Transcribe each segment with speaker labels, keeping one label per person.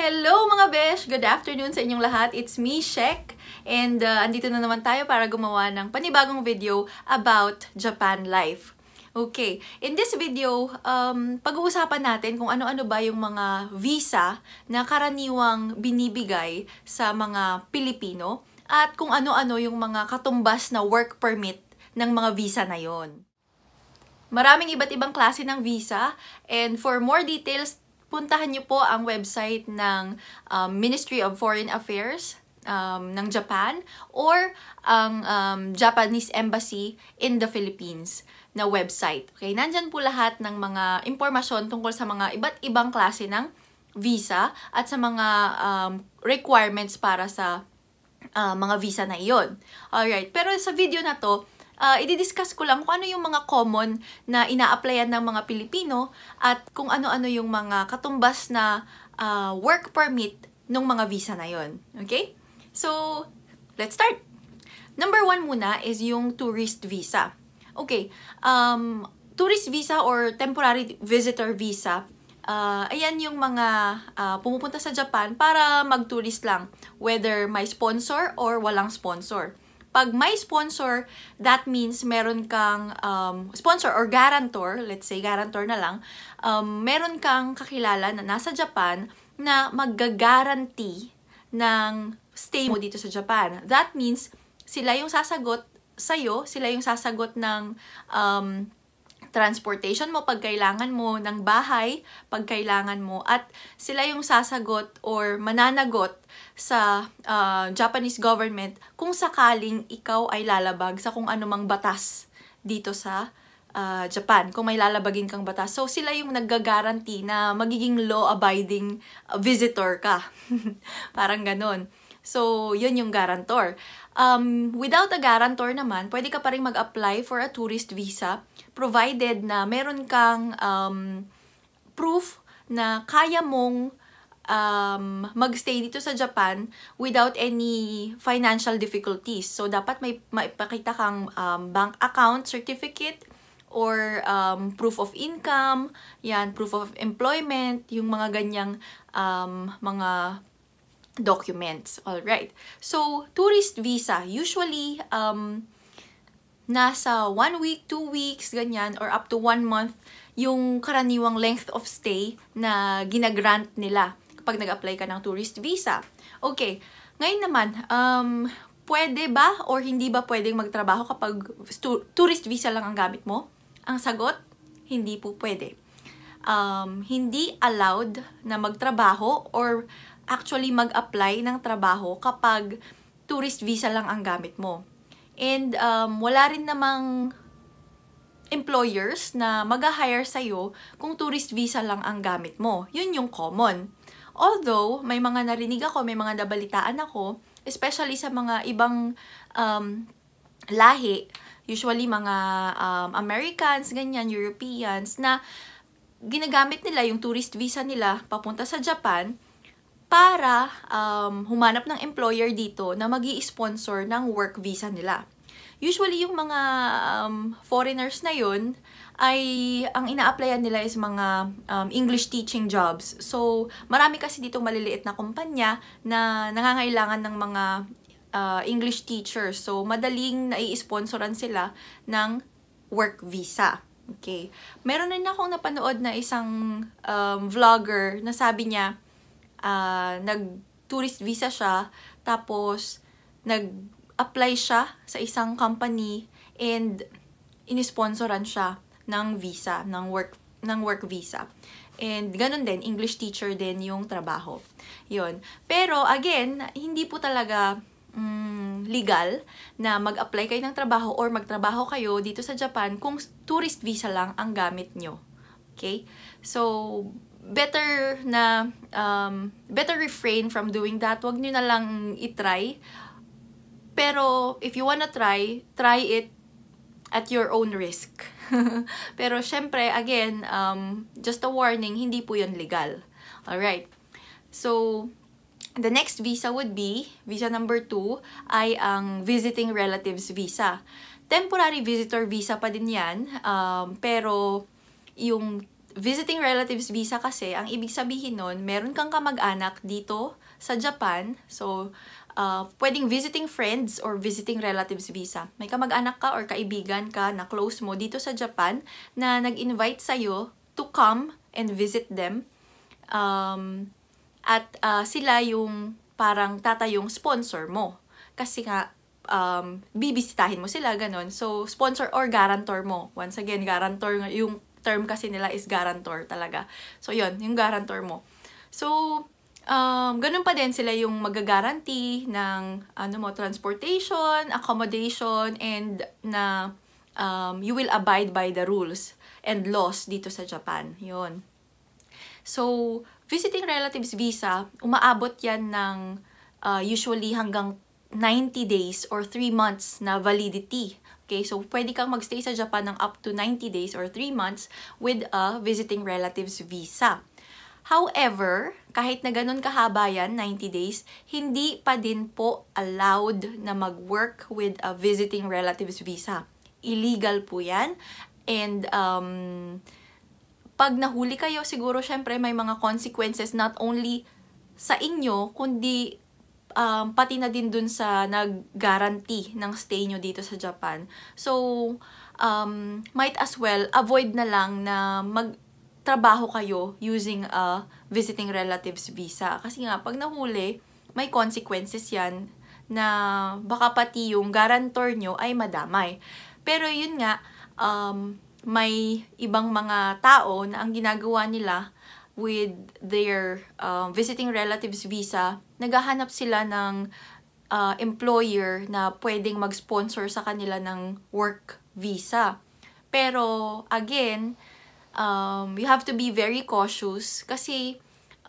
Speaker 1: Hello mga besh! Good afternoon sa inyong lahat. It's me, Shek. And uh, andito na naman tayo para gumawa ng panibagong video about Japan life. Okay, in this video, um, pag-uusapan natin kung ano-ano ba yung mga visa na karaniwang binibigay sa mga Pilipino at kung ano-ano yung mga katumbas na work permit ng mga visa na yon. Maraming iba't ibang klase ng visa and for more details, puntahan niyo po ang website ng um, Ministry of Foreign Affairs um, ng Japan or ang um, Japanese Embassy in the Philippines na website. Okay, nandyan po lahat ng mga impormasyon tungkol sa mga iba't ibang klase ng visa at sa mga um, requirements para sa uh, mga visa na iyon. Alright, pero sa video na to, uh, i-discuss ko lang kung ano yung mga common na ina-applyan ng mga Pilipino at kung ano-ano yung mga katumbas na uh, work permit ng mga visa na yon. Okay? So, let's start. Number one muna is yung tourist visa. Okay, um, tourist visa or temporary visitor visa, uh, ayan yung mga uh, pumupunta sa Japan para mag-tourist lang, whether may sponsor or walang sponsor. Pag may sponsor, that means meron kang um, sponsor or guarantor, let's say guarantor na lang, um, meron kang kakilala na nasa Japan na magga-guarantee ng stay mo dito sa Japan. That means sila yung sasagot sa'yo, sila yung sasagot ng um, transportation mo pag kailangan mo, ng bahay pag kailangan mo, at sila yung sasagot or mananagot sa uh, Japanese government kung sakaling ikaw ay lalabag sa kung anumang batas dito sa uh, Japan, kung may lalabagin kang batas. So, sila yung nagga-guarantee na magiging law-abiding visitor ka. Parang ganun. So, yun yung guarantor. Um, without a guarantor naman, pwede ka pa rin mag-apply for a tourist visa provided na meron kang um, proof na kaya mong um, magstay dito sa Japan without any financial difficulties. So, dapat may maipakita kang um, bank account certificate or um, proof of income, yan, proof of employment, yung mga ganyang um, mga documents. All right. So, tourist visa, usually, um, nasa one week, two weeks, ganyan, or up to one month, yung karaniwang length of stay na ginagrant nila kapag nag-apply ka ng tourist visa. Okay. Ngayon naman, um, pwede ba or hindi ba pwedeng magtrabaho kapag tourist visa lang ang gamit mo? Ang sagot, hindi po pwede. Um, hindi allowed na magtrabaho or actually mag-apply ng trabaho kapag tourist visa lang ang gamit mo. And um, wala rin namang employers na mag-hire sa'yo kung tourist visa lang ang gamit mo. Yun yung common. Although, may mga narinig ako, may mga nabalitaan ako, especially sa mga ibang um, lahi, usually mga um, Americans, ganyan, Europeans, na ginagamit nila yung tourist visa nila papunta sa Japan para um, humanap ng employer dito na mag sponsor ng work visa nila. Usually, yung mga um, foreigners na yun, ay ang ina-applyan nila is mga um, English teaching jobs. So, marami kasi dito maliliit na kumpanya na nangangailangan ng mga uh, English teachers. So, madaling nai-sponsoran sila ng work visa. Okay. Meron rin akong napanood na isang um, vlogger na sabi niya, uh, nag-tourist visa siya, tapos nag-apply siya sa isang company and inisponsoran siya ng visa, ng work ng work visa. And ganun din, English teacher din yung trabaho. Yun. Pero again, hindi po talaga mm, legal na mag-apply kayo ng trabaho or magtrabaho kayo dito sa Japan kung tourist visa lang ang gamit nyo. Okay? So, better na, um, better refrain from doing that. Huwag nyo na lang itry. Pero, if you wanna try, try it at your own risk. Pero, syempre, again, um, just a warning, hindi po yun legal. Alright. So, the next visa would be, visa number 2, ay ang visiting relatives visa. Temporary visitor visa pa din yan, um, pero yung visiting relatives visa kasi, ang ibig sabihin nun, meron kang kamag-anak dito sa Japan. So, uh, pwedeng visiting friends or visiting relatives visa. May kamag-anak ka or kaibigan ka na close mo dito sa Japan na nag-invite sa'yo to come and visit them. Um, at uh, sila yung parang tatayong sponsor mo. Kasi nga, um, bibisitahin mo sila, ganun. So, sponsor or guarantor mo. Once again, guarantor, yung term kasi nila is guarantor talaga. So, yun, yung guarantor mo. So, um, ganun pa din sila yung mag-guarantee ng ano mo, transportation, accommodation, and na um, you will abide by the rules and laws dito sa Japan. Yun. So, visiting relatives visa, umaabot yan ng uh, usually hanggang 90 days or 3 months na validity. Okay, so pwede kang magstay sa Japan ng up to 90 days or 3 months with a visiting relatives visa. However, kahit na ganun kahaba yan, 90 days, hindi pa din po allowed na mag-work with a visiting relatives visa. Illegal po yan. And um, pag nahuli kayo, siguro syempre may mga consequences not only sa inyo, kundi um, pati na din dun sa nag-guarantee ng stay nyo dito sa Japan. So, um, might as well avoid na lang na magtrabaho kayo using a visiting relatives visa. Kasi nga, pag nahuli, may consequences yan na baka pati yung guarantor nyo ay madamay. Pero yun nga, um, may ibang mga tao na ang ginagawa nila with their um, visiting relatives visa, naghahanap sila ng uh, employer na pwedeng mag-sponsor sa kanila ng work visa. Pero, again, um, you have to be very cautious kasi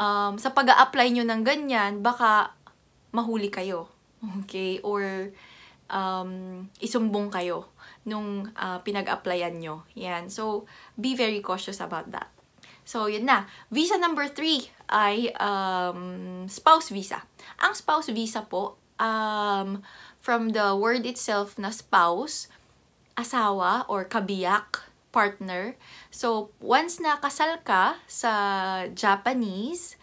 Speaker 1: um, sa pag apply nyo ng ganyan, baka mahuli kayo. Okay? Or um, isumbong kayo nung uh, pinag-applyan nyo. Yan. So, be very cautious about that. So, yun na. Visa number three ay um, spouse visa. Ang spouse visa po, um, from the word itself na spouse, asawa or kabiyak, partner. So, once na kasal ka sa Japanese,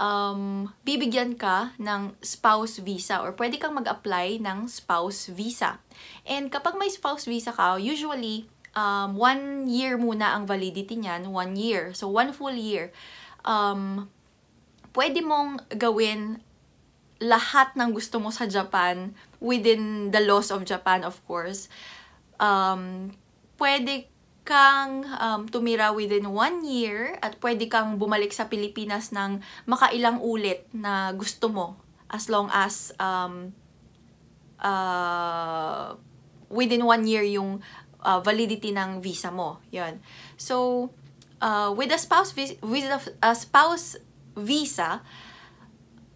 Speaker 1: um, bibigyan ka ng spouse visa or pwede kang mag-apply ng spouse visa. And kapag may spouse visa ka, usually, um, one year muna ang validity niyan, one year. So, one full year. Um, pwede mong gawin lahat ng gusto mo sa Japan within the laws of Japan, of course. Um, pwede kang um, tumira within one year at pwede kang bumalik sa Pilipinas ng makailang ulit na gusto mo as long as um, uh, within one year yung uh, validity ng visa mo. Yan. So, uh, with a spouse with a spouse visa,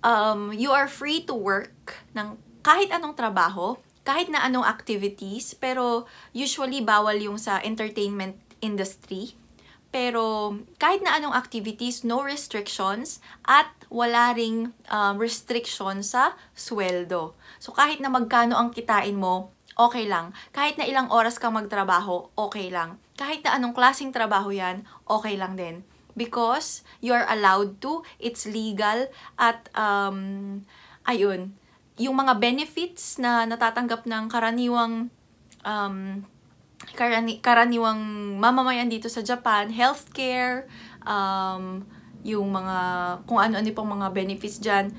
Speaker 1: um, you are free to work ng kahit anong trabaho kahit na anong activities, pero usually bawal yung sa entertainment industry. Pero kahit na anong activities, no restrictions at wala ring um, restriction sa sweldo. So kahit na magkano ang kitain mo, okay lang. Kahit na ilang oras kang magtrabaho, okay lang. Kahit na anong klaseng trabaho yan, okay lang din. Because you're allowed to, it's legal, at um, ayun, yung mga benefits na natatanggap ng karaniwang um, karani, karaniwang mamamayan dito sa Japan, healthcare, um, yung mga, kung ano-ano pang mga benefits dyan,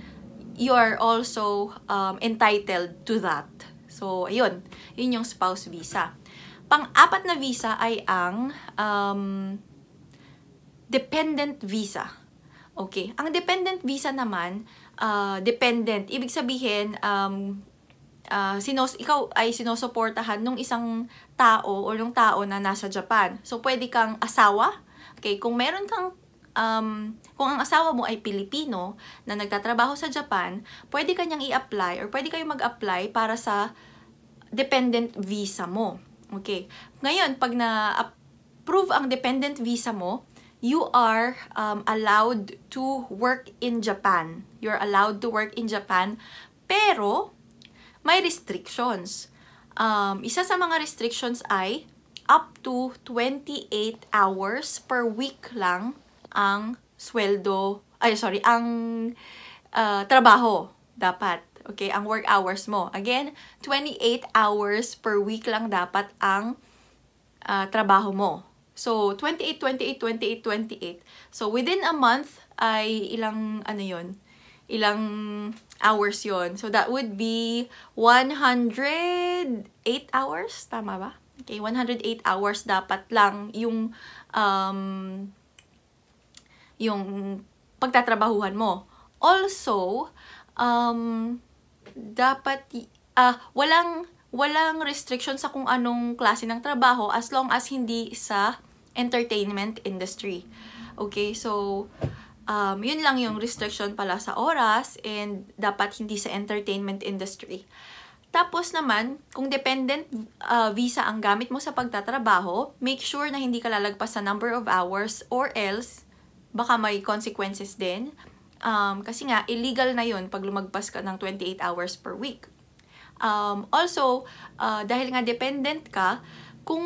Speaker 1: you are also um, entitled to that. So, ayun. Yun yung spouse visa. Pang-apat na visa ay ang um, dependent visa. Okay. Ang dependent visa naman, uh, dependent. Ibig sabihin, um, uh, sinos, ikaw ay sinusuportahan nung isang tao or nung tao na nasa Japan. So, pwede kang asawa. Okay, kung meron kang um, kung ang asawa mo ay Pilipino na nagtatrabaho sa Japan, pwede kanyang i-apply or pwede kayong mag-apply para sa dependent visa mo. Okay. Ngayon, pag na-approve ang dependent visa mo, you are um, allowed to work in Japan. You're allowed to work in Japan, pero may restrictions. Um, isa sa mga restrictions ay up to 28 hours per week lang ang sweldo, ay sorry, ang uh, trabaho dapat. Okay, ang work hours mo. Again, 28 hours per week lang dapat ang uh, trabaho mo. So, 28, 28, 28, 28. So, within a month ay ilang, ano yon ilang hours yon So, that would be 108 hours. Tama ba? Okay, 108 hours dapat lang yung um, yung pagtatrabahuhan mo. Also, um, dapat uh, walang walang restriction sa kung anong klase ng trabaho as long as hindi sa entertainment industry. Okay, so um, yun lang yung restriction pala sa oras and dapat hindi sa entertainment industry. Tapos naman, kung dependent uh, visa ang gamit mo sa pagtatrabaho, make sure na hindi ka lalagpas sa number of hours or else baka may consequences din. Um, kasi nga, illegal na yun pag lumagpas ka ng 28 hours per week. Um, also, uh, dahil nga dependent ka, kung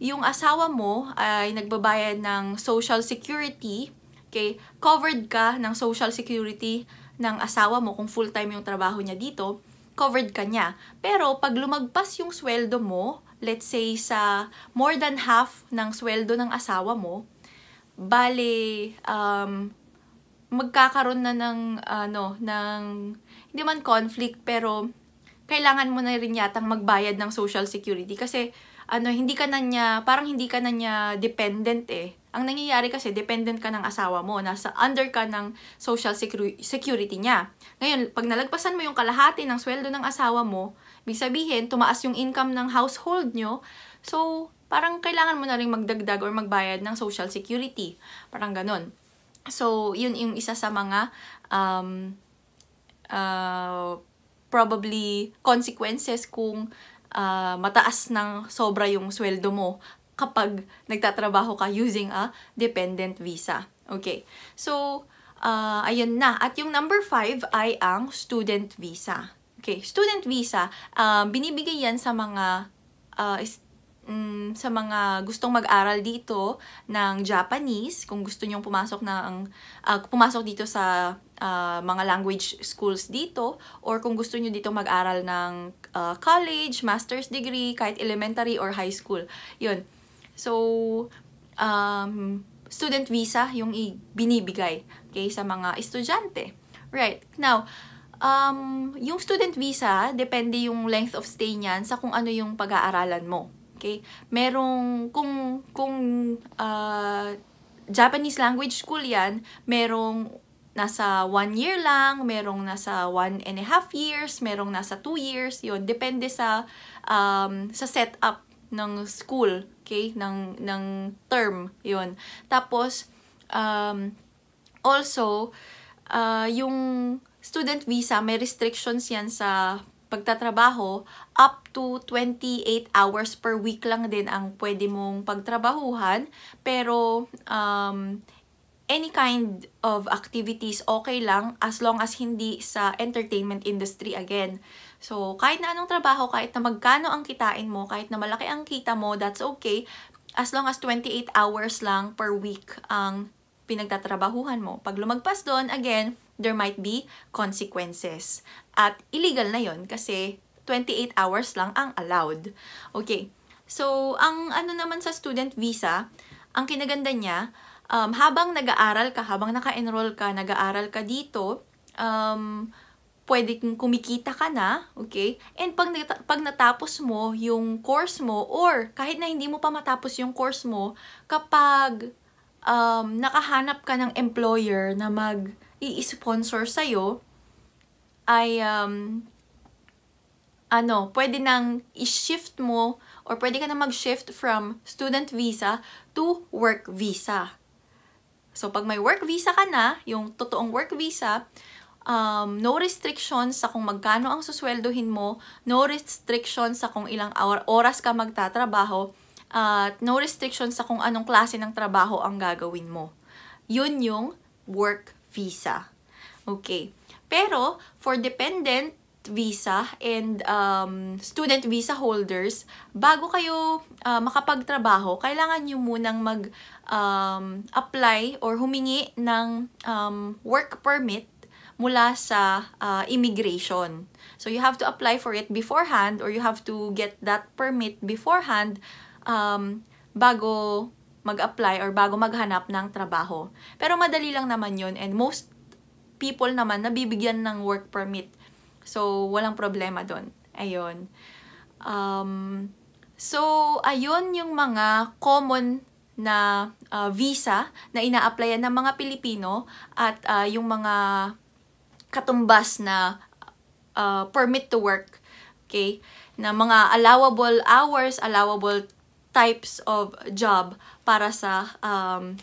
Speaker 1: yung asawa mo ay nagbabayad ng social security, okay, covered ka ng social security ng asawa mo kung full-time yung trabaho niya dito, covered ka niya. Pero pag lumagpas yung sweldo mo, let's say sa more than half ng sweldo ng asawa mo, bale, um, magkakaroon na ng ano ng hindi man conflict pero kailangan mo na rin yatang magbayad ng social security. Kasi ano hindi ka na niya parang hindi ka na niya dependent eh. Ang nangyayari kasi dependent ka ng asawa mo. Nasa under ka ng social security niya. Ngayon pag nalagpasan mo yung kalahati ng sweldo ng asawa mo ibig sabihin tumaas yung income ng household nyo so parang kailangan mo na rin magdagdag or magbayad ng social security parang ganun So, yun yung isa sa mga um, uh, probably consequences kung uh, mataas ng sobra yung sweldo mo kapag nagtatrabaho ka using a dependent visa. Okay. So, uh, ayun na. At yung number five ay ang student visa. Okay, student visa, uh, binibigay yan sa mga uh, um, sa mga gustong mag-aral dito ng Japanese, kung gusto nyong pumasok ng uh, pumasok dito sa uh, mga language schools dito or kung gusto niyo dito mag-aral ng uh, college, master's degree, kahit elementary or high school. 'Yun. So um, student visa yung binibigay okay, sa mga estudyante. Right. Now, um, yung student visa, depende yung length of stay niyan sa kung ano yung pag-aaralan mo. Okay? Merong, kung, kung uh, Japanese language school yan, merong nasa one year lang, merong nasa one and a half years, merong nasa two years, yon Depende sa, um, sa setup ng school, okay? Ng, ng term, yon Tapos, um, also, uh, yung student visa, may restrictions yan sa pagtatrabaho, up to 28 hours per week lang din ang pwede mong pagtrabahuhan. Pero, um, any kind of activities okay lang as long as hindi sa entertainment industry again. So, kahit na anong trabaho, kahit na magkano ang kitain mo, kahit na malaki ang kita mo, that's okay. As long as 28 hours lang per week ang pinagtatrabahuhan mo. Pag lumagpas doon, again, there might be consequences. At illegal na yon kasi 28 hours lang ang allowed. Okay. So, ang ano naman sa student visa, ang kinaganda niya, um, habang nag-aaral ka, habang naka-enroll ka, nag-aaral ka dito, um, pwede kumikita ka na, okay? And pag, pag natapos mo yung course mo, or kahit na hindi mo pa matapos yung course mo, kapag um, nakahanap ka ng employer na mag i-sponsor sa'yo, ay, um, ano, pwede nang i-shift mo or pwede ka na mag-shift from student visa to work visa. So, pag may work visa ka na, yung totoong work visa, um, no restrictions sa kung magkano ang susweldohin mo, no restrictions sa kung ilang oras ka magtatrabaho, at uh, no restrictions sa kung anong klase ng trabaho ang gagawin mo. Yun yung work visa. Okay. Pero, for dependent visa and um, student visa holders, bago kayo uh, makapagtrabaho, kailangan nyo munang mag um, or humingi ng um, work permit mula sa uh, immigration. So you have to apply for it beforehand or you have to get that permit beforehand um, bago mag-apply or bago maghanap ng trabaho. Pero madali lang naman yun and most people naman nabibigyan ng work permit So, walang problema doon. Ayun. Um, so, ayun yung mga common na uh, visa na ina-applyan ng mga Pilipino at uh, yung mga katumbas na uh, permit to work. Okay? Na mga allowable hours, allowable types of job para sa um,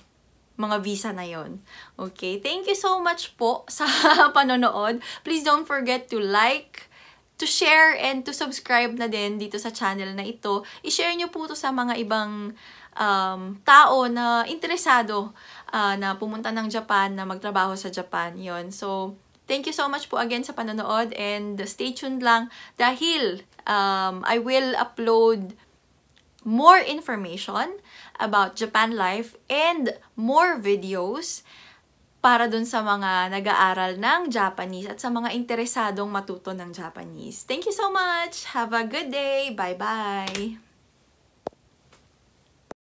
Speaker 1: mga visa na yon. Okay? Thank you so much po sa panonood. Please don't forget to like, to share, and to subscribe na din dito sa channel na ito. I-share nyo po to sa mga ibang um, tao na interesado uh, na pumunta ng Japan, na magtrabaho sa Japan. yon So, thank you so much po again sa panonood and stay tuned lang dahil um, I will upload more information about Japan life and more videos para dun sa mga nag-aaral ng Japanese at sa mga interesadong matuto ng Japanese. Thank you so much! Have a good day! Bye-bye!